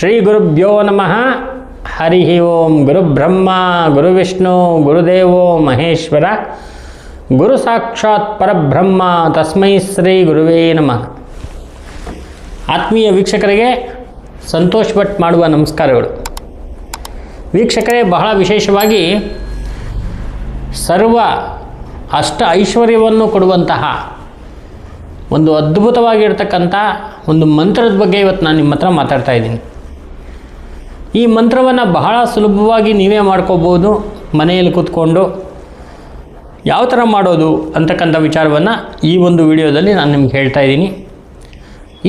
ಶ್ರೀ ಗುರುಭ್ಯೋ ನಮಃ. ಹರಿ ಓಂ ಗುರುಬ್ರಹ್ಮ ಗುರುವಿಷ್ಣು ಗುರುದೇವೋ ಮಹೇಶ್ವರ. ಗುರು ಸಾಕ್ಷಾತ್ ಪರಬ್ರಹ್ಮ, ತಸ್ಮೈ ಶ್ರೀ ಗುರುವೇ ನಮಃ. ಆತ್ಮೀಯ ವೀಕ್ಷಕರಿಗೆ ಸಂತೋಷ್ ಭಟ್ ಮಾಡುವ ನಮಸ್ಕಾರಗಳು. ವೀಕ್ಷಕರೇ, ಬಹಳ ವಿಶೇಷವಾಗಿ ಸರ್ವ ಅಷ್ಟ ಐಶ್ವರ್ಯವನ್ನು ಕೊಡುವಂತಹ ಒಂದು ಅದ್ಭುತವಾಗಿರ್ತಕ್ಕಂಥ ಒಂದು ಮಂತ್ರದ ಬಗ್ಗೆ ಇವತ್ತು ನಾನು ನಿಮ್ಮ ಹತ್ರ ಮಾತಾಡ್ತಾ ಇದ್ದೀನಿ. ಈ ಮಂತ್ರವನ್ನು ಬಹಳ ಸುಲಭವಾಗಿ ನೀವೇ ಮಾಡ್ಕೋಬೋದು ಮನೆಯಲ್ಲಿ ಕೂತ್ಕೊಂಡು. ಯಾವ ಥರ ಮಾಡೋದು ಅಂತಕ್ಕಂಥ ವಿಚಾರವನ್ನು ಈ ಒಂದು ವಿಡಿಯೋದಲ್ಲಿ ನಾನು ನಿಮ್ಗೆ ಹೇಳ್ತಾ ಇದ್ದೀನಿ.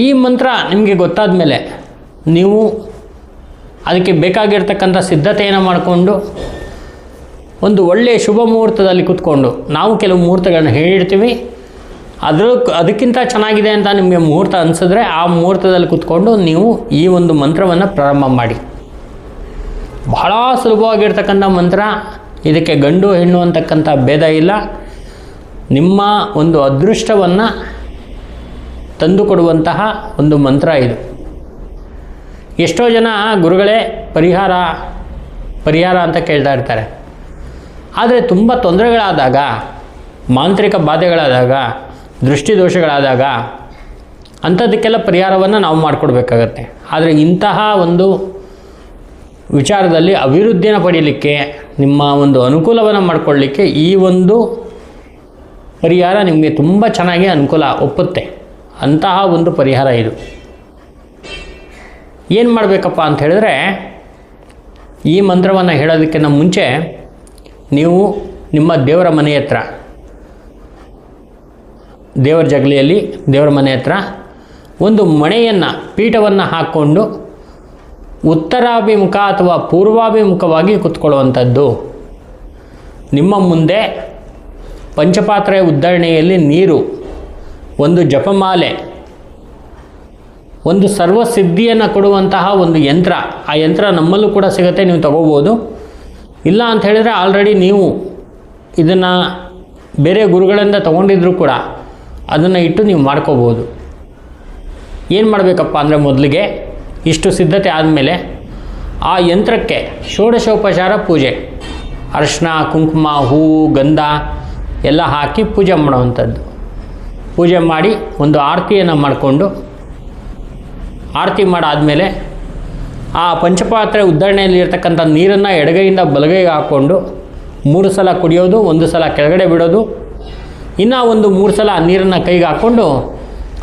ಈ ಮಂತ್ರ ನಿಮಗೆ ಗೊತ್ತಾದ ಮೇಲೆ ನೀವು ಅದಕ್ಕೆ ಬೇಕಾಗಿರ್ತಕ್ಕಂಥ ಸಿದ್ಧತೆಯನ್ನು ಮಾಡಿಕೊಂಡು ಒಂದು ಒಳ್ಳೆಯ ಶುಭ ಮುಹೂರ್ತದಲ್ಲಿ ಕೂತ್ಕೊಂಡು ನಾವು ಕೆಲವು ಮುಹೂರ್ತಗಳನ್ನ ಹೇಳಿರ್ತೀವಿ. ಅದ್ರ ಅದಕ್ಕಿಂತ ಚೆನ್ನಾಗಿದೆ ಅಂತ ನಿಮಗೆ ಮುಹೂರ್ತ ಅನಿಸಿದ್ರೆ ಆ ಮುಹೂರ್ತದಲ್ಲಿ ಕೂತ್ಕೊಂಡು ನೀವು ಈ ಒಂದು ಮಂತ್ರವನ್ನು ಪ್ರಾರಂಭ ಮಾಡಿ. ಬಹಳ ಸುಲಭವಾಗಿರ್ತಕ್ಕಂಥ ಮಂತ್ರ. ಇದಕ್ಕೆ ಗಂಡು ಹೆಣ್ಣು ಅಂತಕ್ಕಂಥ ಭೇದ ಇಲ್ಲ. ನಿಮ್ಮ ಒಂದು ಅದೃಷ್ಟವನ್ನು ತಂದುಕೊಡುವಂತಹ ಒಂದು ಮಂತ್ರ ಇದು. ಎಷ್ಟೋ ಜನ ಗುರುಗಳೇ ಪರಿಹಾರ ಪರಿಹಾರ ಅಂತ ಕೇಳ್ತಾ ಇರ್ತಾರೆ. ಆದರೆ ತುಂಬ ತೊಂದರೆಗಳಾದಾಗ, ಮಾಂತ್ರಿಕ ಬಾಧೆಗಳಾದಾಗ ದೃಷ್ಟಿದೋಷಗಳಾದಾಗ ಅಂಥದ್ದಕ್ಕೆಲ್ಲ ಪರಿಹಾರವನ್ನು ನಾವು ಮಾಡಿಕೊಡ್ಬೇಕಾಗತ್ತೆ. ಆದರೆ ಇಂತಹ ಒಂದು ವಿಚಾರದಲ್ಲಿ ಅಭಿವೃದ್ಧಿನ ಪಡೀಲಿಕ್ಕೆ ನಿಮ್ಮ ಒಂದು ಅನುಕೂಲವನ್ನು ಮಾಡಿಕೊಳ್ಳಿಕ್ಕೆ ಈ ಒಂದು ಪರಿಹಾರ ನಿಮಗೆ ತುಂಬ ಚೆನ್ನಾಗಿ ಅನುಕೂಲ ಒಪ್ಪುತ್ತೆ. ಅಂತಹ ಒಂದು ಪರಿಹಾರ ಇದು. ಏನು ಮಾಡಬೇಕಪ್ಪ ಅಂತ ಹೇಳಿದ್ರೆ, ಈ ಮಂತ್ರವನ್ನು ಹೇಳೋದಕ್ಕಿಂತ ಮುಂಚೆ ನೀವು ನಿಮ್ಮ ದೇವರ ಮನೆ ಹತ್ರ, ದೇವರ ಜಗಲಿಯಲ್ಲಿ ದೇವರ ಮನೆ ಹತ್ರ ಒಂದು ಮಣೆಯನ್ನು, ಪೀಠವನ್ನು ಹಾಕ್ಕೊಂಡು ಉತ್ತರಾಭಿಮುಖ ಅಥವಾ ಪೂರ್ವಾಭಿಮುಖವಾಗಿ ಕುತ್ಕೊಳ್ಳುವಂಥದ್ದು. ನಿಮ್ಮ ಮುಂದೆ ಪಂಚಪಾತ್ರೆ ಉದ್ಧರಣೆಯಲ್ಲಿ ನೀರು, ಒಂದು ಜಪಮಾಲೆ, ಒಂದು ಸರ್ವಸಿದ್ಧಿಯನ್ನು ಕೊಡುವಂತಹ ಒಂದು ಯಂತ್ರ. ಆ ಯಂತ್ರ ನಮ್ಮಲ್ಲೂ ಕೂಡ ಸಿಗುತ್ತೆ, ನೀವು ತಗೋಬೋದು. ಇಲ್ಲ ಅಂತ ಹೇಳಿದರೆ ಆಲ್ರೆಡಿ ನೀವು ಇದನ್ನು ಬೇರೆ ಗುರುಗಳಿಂದ ತೊಗೊಂಡಿದ್ರು ಕೂಡ ಅದನ್ನು ಇಟ್ಟು ನೀವು ಮಾಡ್ಕೋಬೋದು. ಏನು ಮಾಡಬೇಕಪ್ಪ ಅಂದರೆ ಮೊದಲಿಗೆ ಇಷ್ಟು ಸಿದ್ಧತೆ ಆದಮೇಲೆ ಆ ಯಂತ್ರಕ್ಕೆ ಷೋಡಶೋಪಚಾರ ಪೂಜೆ. ಅರಿಶಿನ, ಕುಂಕುಮ ಹೂವು ಗಂಧ ಎಲ್ಲ ಹಾಕಿ ಪೂಜೆ ಮಾಡುವಂಥದ್ದು. ಪೂಜೆ ಮಾಡಿ ಒಂದು ಆರತಿಯನ್ನು ಮಾಡಿಕೊಂಡು ಆರತಿ ಮಾಡಾದಮೇಲೆ ಆ ಪಂಚಪಾತ್ರೆ ಉದ್ಧರಣೆಯಲ್ಲಿರ್ತಕ್ಕಂಥ ನೀರನ್ನು ಎಡಗೈಯಿಂದ ಬಲಗೈಗೆ ಹಾಕ್ಕೊಂಡು ಮೂರು ಸಲ ಕುಡಿಯೋದು, ಒಂದು ಸಲ ಕೆಳಗಡೆ ಬಿಡೋದು, ಇನ್ನು ಒಂದು ಮೂರು ಸಲ ನೀರನ್ನು ಕೈಗೆ ಹಾಕ್ಕೊಂಡು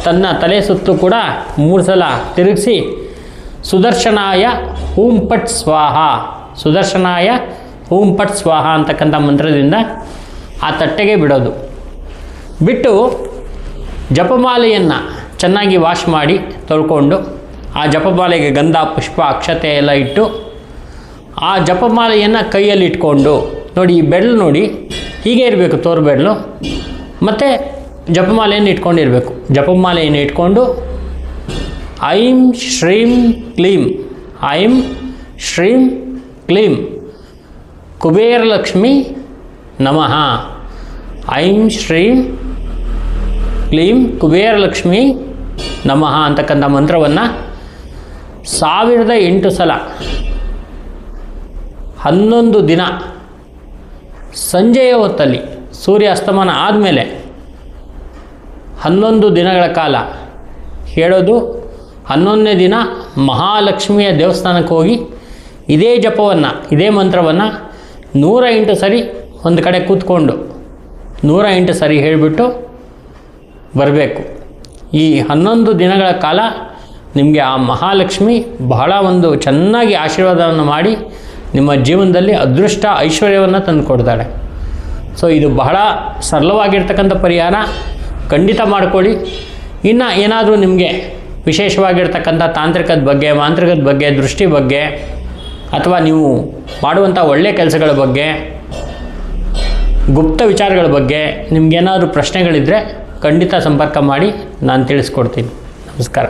ತನ್ನ ತಲೆ ಸುತ್ತು ಕೂಡ ಮೂರು ಸಲ ತಿರುಗಿಸಿ ಸುದರ್ಶನಾಯ ಹೂಂ ಪಟ್ ಸ್ವಾಹ. ಸುದರ್ಶನಾಯ ಹೂಂ ಪಟ್ ಸ್ವಾಹ ಅಂತಕ್ಕಂಥ ಮಂತ್ರದಿಂದ ಆ ತಟ್ಟೆಗೆ ಬಿಡೋದು. ಬಿಟ್ಟು ಜಪಮಾಲೆಯನ್ನು ಚೆನ್ನಾಗಿ ವಾಶ್ ಮಾಡಿ ತೊಳ್ಕೊಂಡು ಆ ಜಪಮಾಲೆಗೆ ಗಂಧ, ಪುಷ್ಪ, ಅಕ್ಷತೆ ಎಲ್ಲ ಇಟ್ಟು ಆ ಜಪಮಾಲೆಯನ್ನು ಕೈಯಲ್ಲಿ ಇಟ್ಕೊಂಡು ನೋಡಿ ಈ ಬೆರಳು ನೋಡಿ ಹೀಗೆ ಇರಬೇಕು ತೋರು ಬೆಡ್ಲು ಮತ್ತು ಜಪಮಾಲೆಯನ್ನು ಇಟ್ಕೊಂಡಿರಬೇಕು. ಜಪಮಾಲೆಯನ್ನು ಇಟ್ಕೊಂಡು ಐಂ ಶ್ರೀಂ ಕ್ಲೀಂ. ಐಂ ಶ್ರೀಂ ಕ್ಲೀಂ. ಕುಬೇರಲಕ್ಷ್ಮಿ ನಮಃ. ಐಂ ಶ್ರೀಂ ಕ್ಲೀಂ ಕುಬೇರಲಕ್ಷ್ಮಿ ನಮಃ ಅಂತಕ್ಕಂಥ ಮಂತ್ರವನ್ನು ಸಾವಿರದ ಎಂಟು ಸಲ ಹನ್ನೊಂದು ದಿನ ಸಂಜೆಯ ಹೊತ್ತಲ್ಲಿ ಸೂರ್ಯ ಅಸ್ತಮಾನ ಆದಮೇಲೆ ಹನ್ನೊಂದು ದಿನಗಳ ಕಾಲ ಹೇಳೋದು ಹನ್ನೊಂದನೇ ದಿನ ಮಹಾಲಕ್ಷ್ಮಿಯ ದೇವಸ್ಥಾನಕ್ಕೆ ಹೋಗಿ ಇದೇ ಜಪವನ್ನು, ಇದೇ ಮಂತ್ರವನ್ನು ನೂರ ಎಂಟು ಸರಿ ಒಂದು ಕಡೆ ಕೂತ್ಕೊಂಡು ನೂರ ಎಂಟು ಸರಿ ಹೇಳಿಬಿಟ್ಟು ಬರಬೇಕು. ಈ ಹನ್ನೊಂದು ದಿನಗಳ ಕಾಲ ನಿಮಗೆ ಆ ಮಹಾಲಕ್ಷ್ಮಿ ಬಹಳ ಒಂದು ಚೆನ್ನಾಗಿ ಆಶೀರ್ವಾದವನ್ನು ಮಾಡಿ ನಿಮ್ಮ ಜೀವನದಲ್ಲಿ ಅದೃಷ್ಟ ಐಶ್ವರ್ಯವನ್ನು ತಂದು ಕೊಡ್ತಾಳೆ. ಸೊ ಇದು ಬಹಳ ಸರಳವಾಗಿರ್ತಕ್ಕಂಥ ಪರಿಹಾರ. ಖಂಡಿತ ಮಾಡ್ಕೊಳ್ಳಿ. ಇನ್ನು ಏನಾದರೂ ನಿಮಗೆ ವಿಶೇಷವಾಗಿರ್ತಕ್ಕಂಥ ತಾಂತ್ರಿಕದ ಬಗ್ಗೆ, ಮಾಂತ್ರಿಕದ ಬಗ್ಗೆ, ದೃಷ್ಟಿ ಬಗ್ಗೆ, ಅಥವಾ ನೀವು ಮಾಡುವಂಥ ಒಳ್ಳೆಯ ಕೆಲಸಗಳ ಬಗ್ಗೆ, ಗುಪ್ತ ವಿಚಾರಗಳ ಬಗ್ಗೆ ನಿಮಗೇನಾದರೂ ಪ್ರಶ್ನೆಗಳಿದ್ದರೆ ಖಂಡಿತ ಸಂಪರ್ಕ ಮಾಡಿ ನಾನು ತಿಳಿಸ್ಕೊಡ್ತೀನಿ. ನಮಸ್ಕಾರ.